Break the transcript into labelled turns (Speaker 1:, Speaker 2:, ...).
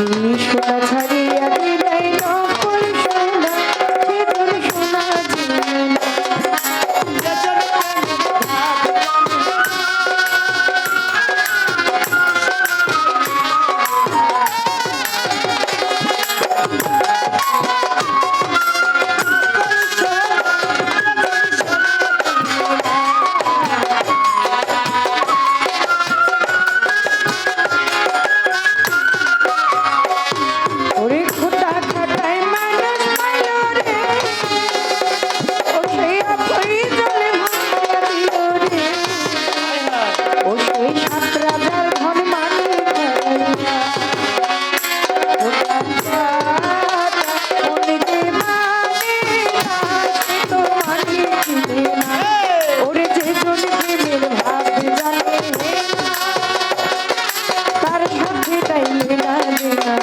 Speaker 1: সোনা ছাড়া